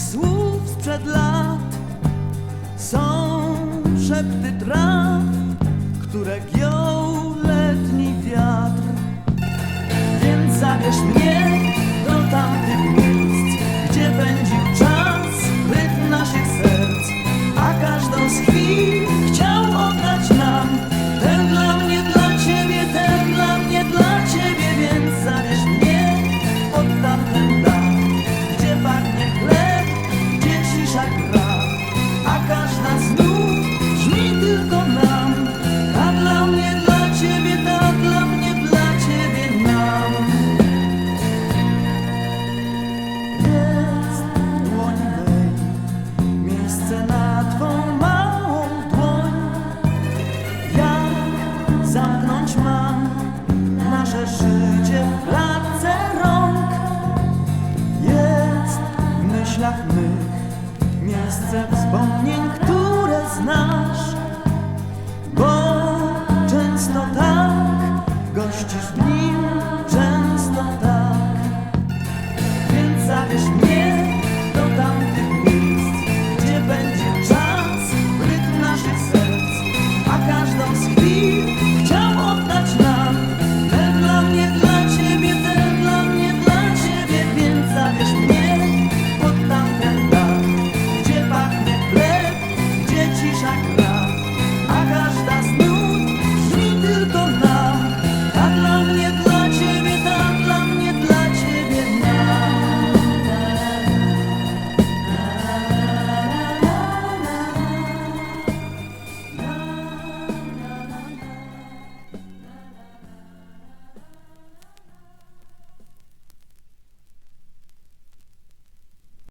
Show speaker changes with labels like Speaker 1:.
Speaker 1: słów sprzed lat są szepty traw, które giął letni wiatr. Więc zabierz mnie przeszycie w klatce rąk. Jest w myślach mych miejsce wspomnień, które znasz. Bo często tak gościsz w nim, często tak